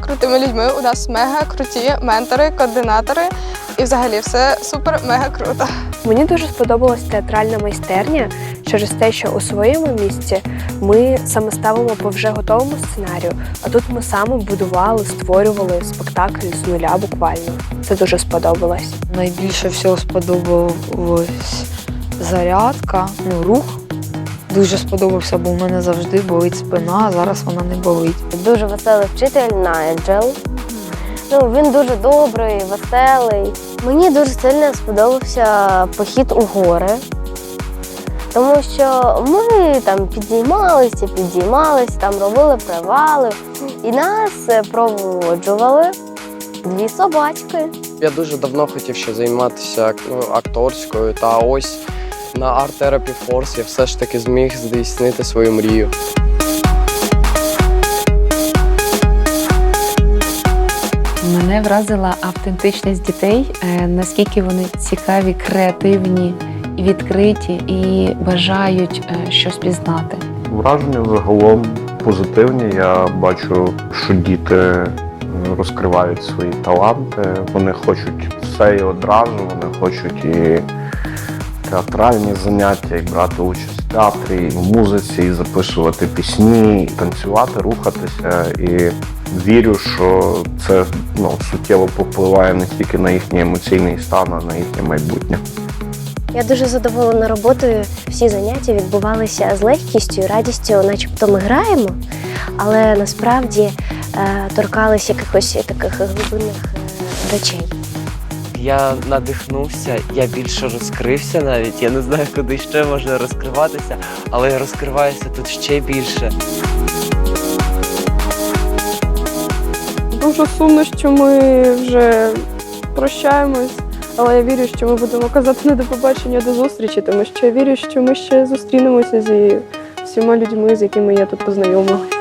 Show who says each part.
Speaker 1: крутими людьми. У нас мега круті ментори, координатори. І взагалі все супер мега круто.
Speaker 2: Мені дуже сподобалась театральна майстерня через те, що у своєму місці ми саме ставимо по вже готовому сценарію, а тут ми саме будували, створювали спектакль з нуля буквально. Це дуже сподобалось.
Speaker 3: Найбільше всього сподобалась зарядка, ну, рух. Дуже сподобався, бо в мене завжди болить спина, а зараз вона не болить.
Speaker 4: Дуже веселий вчитель Найджел. Ну, він дуже добрий, веселий. Мені дуже сильно сподобався похід у гори, тому що ми там підіймалися, підіймалися, там робили привали, і нас проводжували дві собачки.
Speaker 5: Я дуже давно хотів ще займатися ну, акторською, та ось на Art Therapy Force я все ж таки зміг здійснити свою мрію.
Speaker 6: Мене вразила автентичність дітей, е, наскільки вони цікаві, креативні, відкриті і бажають е, щось пізнати.
Speaker 7: Враження загалом позитивні. Я бачу, що діти е, розкривають свої таланти. Вони хочуть все і одразу, вони хочуть і театральні заняття, і брати участь в театрі, в музиці, і записувати пісні, і танцювати, рухатися. І вірю, що це ну, суттєво попливає не тільки на їхній емоційний стан, а на їхнє майбутнє.
Speaker 4: Я дуже задоволена роботою. Всі заняття відбувалися з легкістю і радістю, начебто ми граємо, але насправді е, торкалися якихось таких глибинних е, речей.
Speaker 8: Я надихнувся, я більше розкрився навіть. Я не знаю, куди ще можна розкриватися, але я розкриваюся тут ще більше.
Speaker 1: Дуже сумно, що ми вже прощаємось, але я вірю, що ми будемо казати не до побачення до зустрічі, тому що я вірю, що ми ще зустрінемося зі всіма людьми, з якими я тут познайомилася.